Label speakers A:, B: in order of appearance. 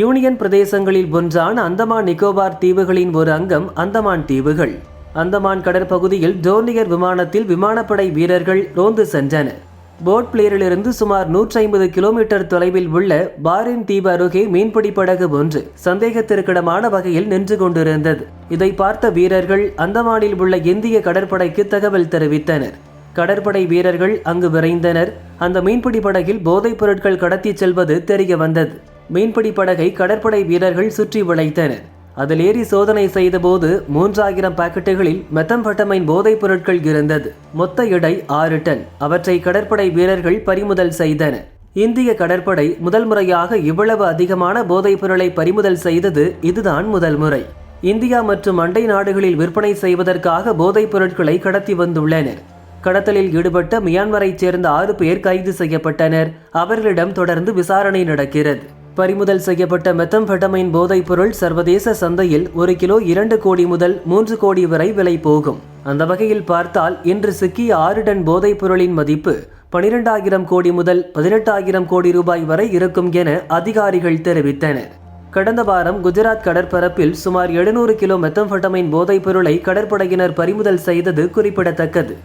A: Union பிரதேசங்களில் ஒன்றான அந்தமான் நிக்கோபார் தீவுகளின் ஒரு அங்கம் அந்தமான் தீவுகள். அந்தமான் கடற்பகுதியில் டோர்னியர் விமானத்தில் விமானப்படை வீரர்கள் ரோந்து சென்றனர் போட் பிளேரிலிருந்து சுமார் 150 ஐம்பது கிலோமீட்டர் தொலைவில் உள்ள பாரின் தீவு அருகே மீன்பிடி படகு ஒன்று சந்தேகத்திற்கிடமான வகையில் நின்று கொண்டிருந்தது. இதை பார்த்த வீரர்கள் அந்தமானில் உள்ள இந்திய கடற்படைக்கு தகவல் தெரிவித்தனர். கடற்படை வீரர்கள் அங்கு விரைந்தனர். அந்த மீன்பிடி படகில் போதைப் பொருட்கள் கடத்திச் செல்வது தெரிய வந்தது. மீன்பிடி படகை கடற்படை வீரர்கள் சுற்றி வளைத்தனர். அதில் ஏறி சோதனை செய்தபோது மூன்றாயிரம் பாக்கெட்டுகளில் மெத்தம்பட்டமைன் போதைப் பொருட்கள் இருந்தது. மொத்த எடை ஆறு டன். அவற்றை கடற்படை வீரர்கள் பறிமுதல் செய்தனர். இந்திய கடற்படை முதல் முறையாக இவ்வளவு அதிகமான போதைப் பொருளை பறிமுதல் செய்தது இதுதான் முதல் முறை. இந்தியா மற்றும் அண்டை நாடுகளில் விற்பனை செய்வதற்காக போதைப் பொருட்களை கடத்தி வந்துள்ளனர். கடத்தலில் ஈடுபட்ட மியான்மரைச் சேர்ந்த ஆறு பேர் கைது செய்யப்பட்டனர். அவர்களிடம் தொடர்ந்து விசாரணை நடக்கிறது. பறிமுதல் செய்யப்பட்ட மெத்தம்பெட்டமைன் போதைப் பொருள் சர்வதேச சந்தையில் ஒரு கிலோ இரண்டு கோடி முதல் மூன்று கோடி வரை விலை போகும். அந்த வகையில் பார்த்தால் இன்று சிக்கிய ஆறு டன் போதைப் பொருளின் மதிப்பு பனிரெண்டாயிரம் கோடி முதல் பதினெட்டாயிரம் கோடி ரூபாய் வரை இருக்கும் என அதிகாரிகள் தெரிவித்தனர். கடந்த வாரம் குஜராத் கடற்பரப்பில் சுமார் எழுநூறு கிலோ மெத்தம்பெட்டமைன் போதைப் பொருளை கடற்படையினர் பறிமுதல் செய்தது குறிப்பிடத்தக்கது.